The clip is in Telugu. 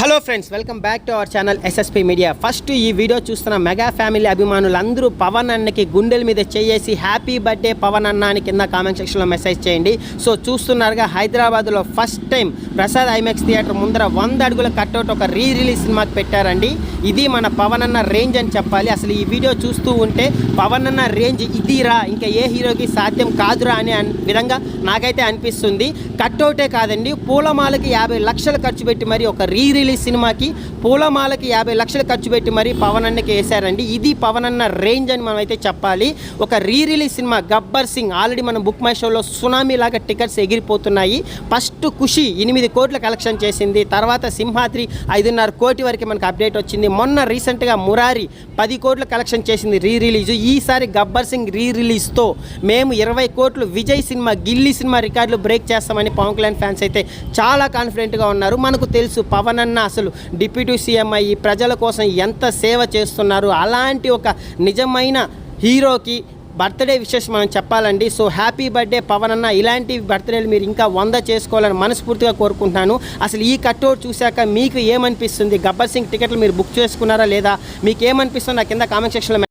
Hello friends welcome back to our channel SSP media first ఈ వీడియో చూస్తున్న మెగా ఫ్యామిలీ అభిమానులు అందరూ పవన్ అన్నకి గుండెల మీద చేసి హ్యాపీ బర్త్డే పవన్ అన్న అని కింద కామెంట్ సెక్షన్లో మెసేజ్ చేయండి. సో చూస్తున్నారుగా హైదరాబాద్లో first time Prasad IMAX theatre ముందర వంద అడుగుల కట్అవుట్ ఒక రీ రిలీజ్ సినిమాకి పెట్టారండి. ఇది మన పవన్ అన్న రేంజ్ అని చెప్పాలి. అసలు ఈ వీడియో చూస్తూ ఉంటే పవన్ అన్న రేంజ్ ఇదిరా ఇంకా ఏ హీరోకి సాధ్యం కాదురా అనే విధంగా నాకైతే అనిపిస్తుంది. కట్అవుటే కాదండి పూలమాలకి యాభై లక్షలు ఖర్చు పెట్టి మరి ఒక రీ రిలీజ్ సినిమాకి పూలమాలకి యాభై లక్షలు ఖర్చు పెట్టి మరి పవన్ అన్నకి వేశారండి. ఇది పవన్ అన్న రేంజ్ అని మనం అయితే చెప్పాలి. ఒక re release cinema Gabbar Singh already మనం బుక్ మై షోలో సునామీ లాగా టికెట్స్ ఎగిరిపోతున్నాయి. ఫస్ట్ ఖుషి ఎనిమిది కోట్ల కలెక్షన్ చేసింది. తర్వాత సింహాద్రి ఐదున్నర కోటి వరకు మనకు అప్డేట్ వచ్చింది. మొన్న రీసెంట్గా మురారి పది కోట్లు కలెక్షన్ చేసింది రీ రిలీజ్ ఈసారి గబ్బర్ సింగ్ రీ రిలీజ్తో మేము ఇరవై కోట్లు విజయ్ సినిమా గిల్లీ సినిమా రికార్డులు బ్రేక్ చేస్తామని పవన్ కళ్యాణ్ ఫ్యాన్స్ అయితే చాలా కాన్ఫిడెంట్గా ఉన్నారు. మనకు తెలుసు పవన్ అన్న అసలు డిప్యూటీ సీఎం అయ్యి ప్రజల కోసం ఎంత సేవ చేస్తున్నారు. అలాంటి ఒక నిజమైన హీరోకి బర్త్డే విషెస్ మనం చెప్పాలండి. సో హ్యాపీ బర్త్డే పవన్ అన్న. ఇలాంటి బర్త్డేలు మీరు ఇంకా వంద చేసుకోవాలని మనస్ఫూర్తిగా కోరుకుంటున్నాను. అసలు ఈ కట్అవుట్ చూశాక మీకు ఏమనిపిస్తుంది? గబ్బర్ సింగ్ టికెట్లు మీరు బుక్ చేసుకున్నారా లేదా? మీకు ఏమనిపిస్తుందో నా కింద కామెంట్ సెక్షన్లో